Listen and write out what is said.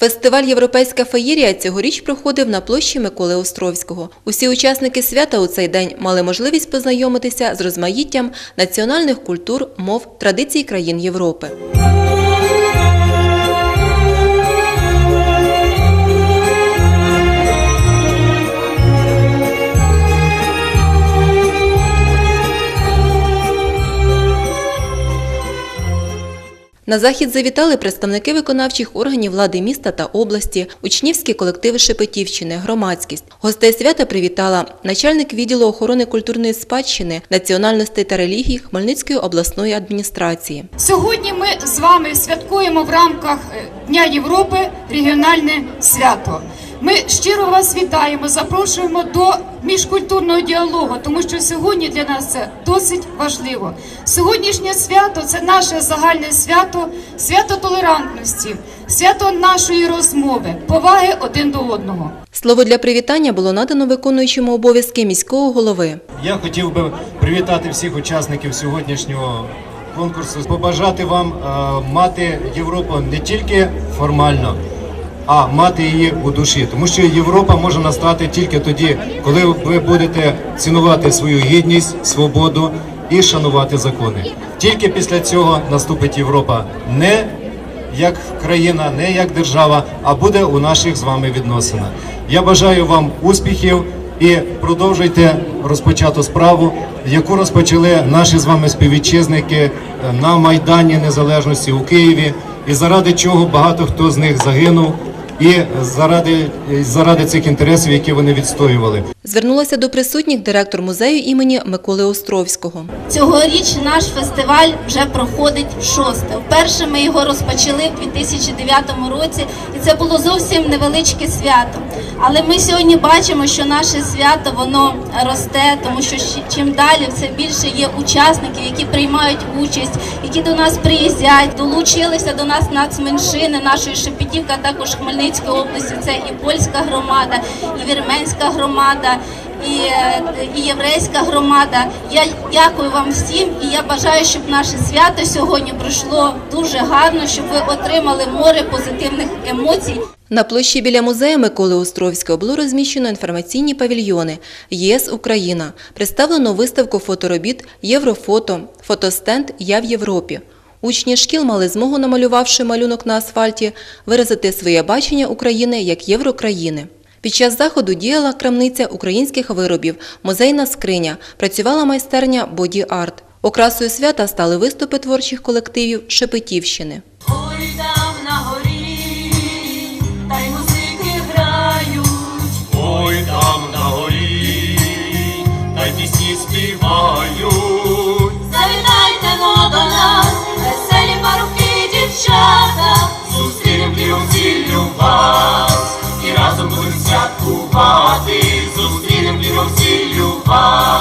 Фестиваль Європейська феєрія цьогоріч проходив на площі Миколи Островського. Усі учасники свята у цей день мали можливість познайомитися з розмаїттям національних культур, мов, традицій країн Європи. На захід завітали представники виконавчих органів влади міста та області, учнівські колективи Шепетівщини, громадськість. Гостей свята привітала начальник відділу охорони культурної спадщини, національностей та релігій Хмельницької обласної адміністрації. Сьогодні ми з вами святкуємо в рамках е, Дня Європи регіональне свято. Ми щиро вас вітаємо, запрошуємо до міжкультурного діалогу, тому що сьогодні для нас це досить важливо. Сьогоднішнє свято це наше загальне свято, свято толерантності, свято нашої розмови, поваги один до одного. Слово для привітання було надано виконуючому обов'язки міського голови. Я хотів би привітати всіх учасників сьогоднішнього конкурсу, побажати вам е, мати Європу не тільки формально, а мати її у душі. Тому що Європа може настати тільки тоді, коли ви будете цінувати свою гідність, свободу і шанувати закони. Тільки після цього наступить Європа не як країна, не як держава, а буде у наших з вами відносинах. Я бажаю вам успіхів і продовжуйте розпочату справу, яку розпочали наші з вами співвітчизники е, на Майдані Незалежності у Києві, і заради чого багато хто з них загинув, і заради, заради цих інтересів, які вони відстоювали. Звернулася до присутніх директор музею імені Миколи Островського. Цьогоріч наш фестиваль вже проходить шосте. Вперше ми його розпочали в 2009 році, і це було зовсім невеличке свято. Але ми сьогодні бачимо, що наше свято воно росте, тому що чим далі все більше є учасників, які приймають участь, які до нас приїздять, долучилися до нас нацменшини нашої Шепетівка, а також Хмельницької області. Це і польська громада, і вірменська громада і, е, і єврейська громада. Я дякую вам всім, і я бажаю, щоб наше свято сьогодні пройшло дуже гарно, щоб ви отримали море позитивних емоцій. На площі біля музею Миколи Островського було розміщено інформаційні павільйони ЄС Україна. Представлено виставку фоторобіт Єврофото, фотостенд Я в Європі. Учні шкіл мали змогу, намалювавши малюнок на асфальті, виразити своє бачення України як єврокраїни. Під час заходу діяла крамниця українських виробів, музейна скриня, працювала майстерня боді-арт. Окрасою свята стали виступи творчих колективів Шепетівщини. Ой, там на горі, та й музики грають. Ой, там на горі, та й пісні співають. Oh